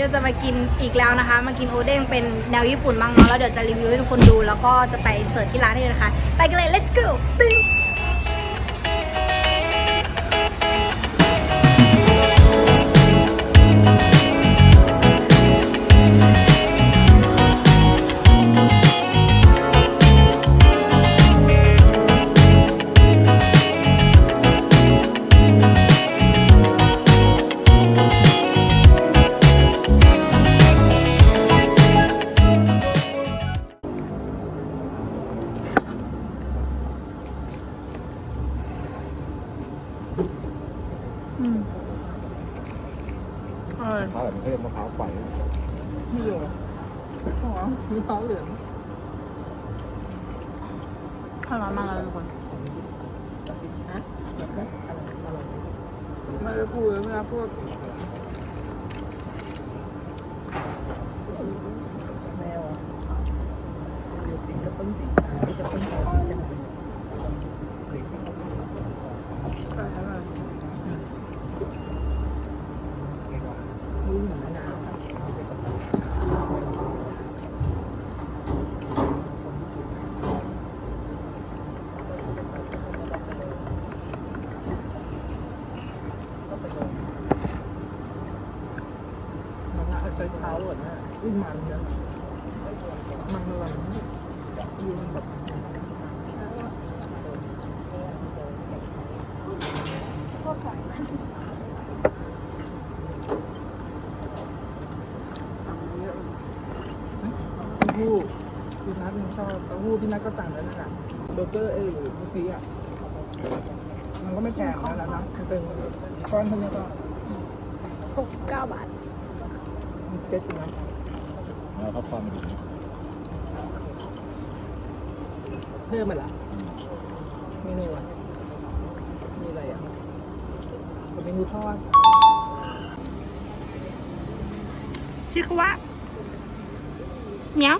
นี้เราจะมากินอีกแล้วนะคะ มากินโอเด้งเป็นแนวญี่ปุ่นบ้างเนาะแล้วเดี๋ยวจะรีวิวให้ทุกคนดู แล้วก็จะไปเสิร์ชที่ร้านนี่นะคะ ไปกันเลย let's go ตึ้ง อร่อยมะพร้าวแบบเขาเรียกมะพร้าวไฟไม่อยู่อ๋อมีเท้าวเหลืองอร่อยมากเลยทุกคนไม่ได้พูดเลยไม่ได้พูดแมวอะเดี๋ยวติดกระต้นสีชาที่กระต้นสีชาใช่ไหมใช่ใช่รู้เหมือนมะนาว มันน่าใช้เท้าก่อนนะอุ้ยมันนะมันอร่อยมากยืนแบบู้พี่นัทชอบเต้าหู้พี่นัทก็สั่งแล้วนั่นแหละเบอร์เกอร์เออเมื่อกี้อะมันก็ไม่แพงนะแล้วนะมันเป็นก้อนเท่านี้ก็69บาท มันเซ็ตอยู่นะแล้วก็ความดีเพิ่มมาละเมนูอะมีอะไรอะเป็นเมนูทอดชื่อเขาว่าเมีย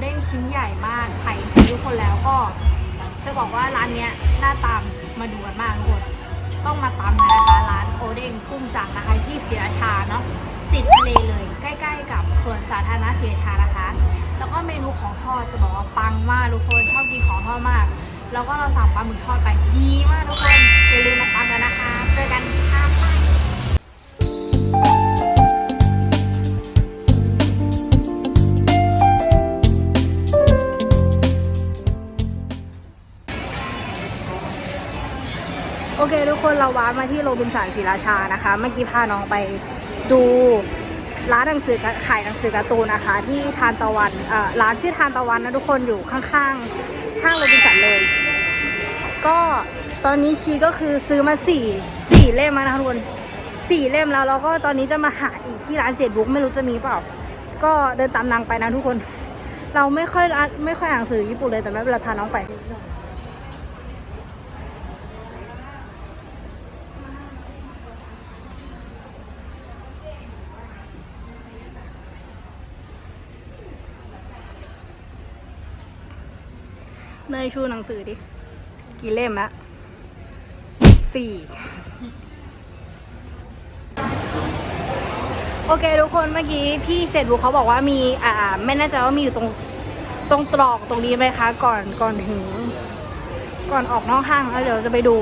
เด้งชิ้นใหญ่มากไข่ซีทุกคนแล้วก็ จะบอกว่าร้านเนี้ยน่าตามมาดูกันมากทุกคนต้องมาตามกันนะคะร้านโอเด้งกุ้งจังนะคะที่ศรีราชาเนาะติดทะเลเลย ใกล้ ๆ กับสวนสาธารณะศรีราชานะคะ แล้วก็เมนูของทอดจะบอกว่าปังมากทุกคนชอบกินของทอดมาก แล้วก็เราสั่งปลาหมึกทอดไปดีมากทุกคนอย่าลืมมาตามกันนะคะ เจอกัน เคทุกคนเราว้าร์ปมาที่โรบินสันศรีราชานะคะ เมื่อกี้พาน้องไปดูร้านหนังสือขายหนังสือการ์ตูนนะคะ ที่ทานตะวันเอ่อร้านชื่อทานตะวันนะทุกคนอยู่ข้างๆห้างโรบินสันเลย ก็ตอนนี้ชีก็คือซื้อมาสี่สี่เล่มแล้วนะคะทุกคนสี่เล่มแล้วแล้วก็ตอนนี้จะมาหาอีกที่ร้านเสียบุ๊กไม่รู้จะมีเปล่า ก็เดินตามนางไปนะทุกคน เราไม่ค่อยไม่ค่อยอ่านหนังสือญี่ปุ่นเลยแต่ไม่เป็นไรพาน้องไป เนยชูหนังสือดิ กี่เล่มละสี่ โอเคทุกคนเมื่อกี้พี่เสร็จบุเขาบอกว่ามี อ่า ไม่แน่ใจว่ามีอยู่ตรง ตรงตรอกตรงนี้ไหมคะ ก่อน ก่อนถึง ก่อนออกนอกห้างแล้วเดี๋ยวจะไปดู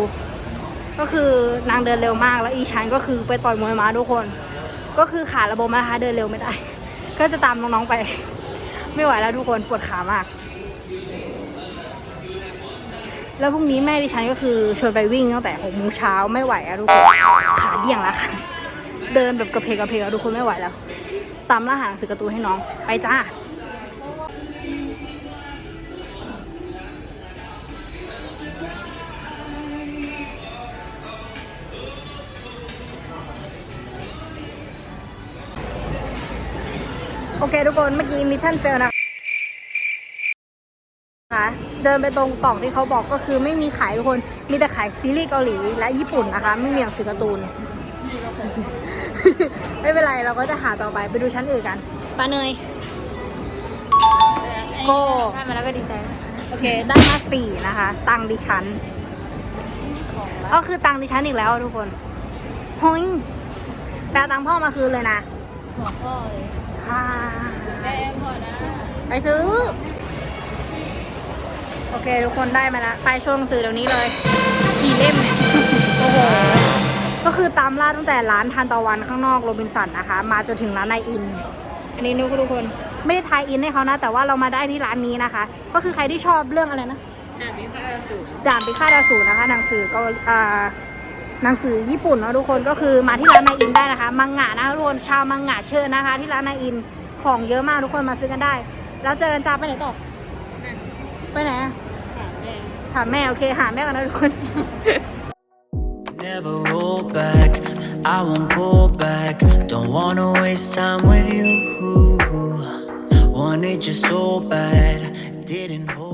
ก็คือนางเดินเร็วมากแล้วอีชันก็คือไปต่อยมวยม้าทุกคน ก็คือขาระบมนะคะเดินเร็วไม่ได้ ก็จะตามน้องๆไป ไม่ไหวแล้วทุกคนปวดขามาก แล้วพรุ่งนี้แม่ดิฉันก็คือชวนไปวิ่งตั้งแต่หกโมงเช้าไม่ไหวอะทุกคนขาเดี่ยงแล้วค่ะ เดินแบบกระเพกกระเพกอะทุกคนไม่ไหวแล้ว ตามล่าหาหนังสือการ์ตูนให้น้องไปจ้าโอเคทุกคนเมื่อกี้มิชชั่นเฟลนะคะ เดินไปตรงต่องที่เขาบอกก็คือไม่มีขายทุกคนมีแต่ขายซีรีส์เกาหลีและญี่ปุ่นนะคะ ไม่มีหนังสือการ์ตูน ไม่เป็นไรเราก็จะหาต่อไปไปดูชั้นอื่นกันปาเนยโก้ได้มาแล้วก็ดีใจโอเคได้มาสี่นะคะ ตังค์ดิฉันก็คือตังค์ดิฉันอีกแล้วทุกคนโฮ้ยแปลตังค์พ่อมาคืนเลยนะหัวพ่อเลยฮ่าแม่พอนะไปซื้อ โอเค ทุกคนได้มาแล้วไปช่วงหนังสือเดี๋ยวนี้เลย กี่เล่มเนี่ย โอ้โห ก็คือตามล่าตั้งแต่ร้านทานตะวันข้างนอกโรบินสันนะคะ มาจนถึงร้านนายอิน อันนี้นิ้วทุกคน ไม่ได้ทายอินให้เขานะ แต่ว่าเรามาได้ที่ร้านนี้นะคะ ก็คือใครที่ชอบเรื่องอะไรนะอ่านวิพากษ์สูตรด่านพิฆาตอสูรนะคะ หนังสือเก็อ่าหนังสือญี่ปุ่นเนาะทุกคนก็คือมาที่ร้านนายอินได้นะคะ มังงะนะคะทุกคนชาวมังงะเชิญนะคะ ที่ร้านนายอินของเยอะมากทุกคนมาซื้อกันได้ แล้วเจอกันจ้าไปไหนต่อนั่นไปไหนอะ ถามแม่ โอเค หาแม่กันนะทุกคน Never roll back, I won't go back. Don't wanna waste time with you. Wanted you so bad, didn't hold.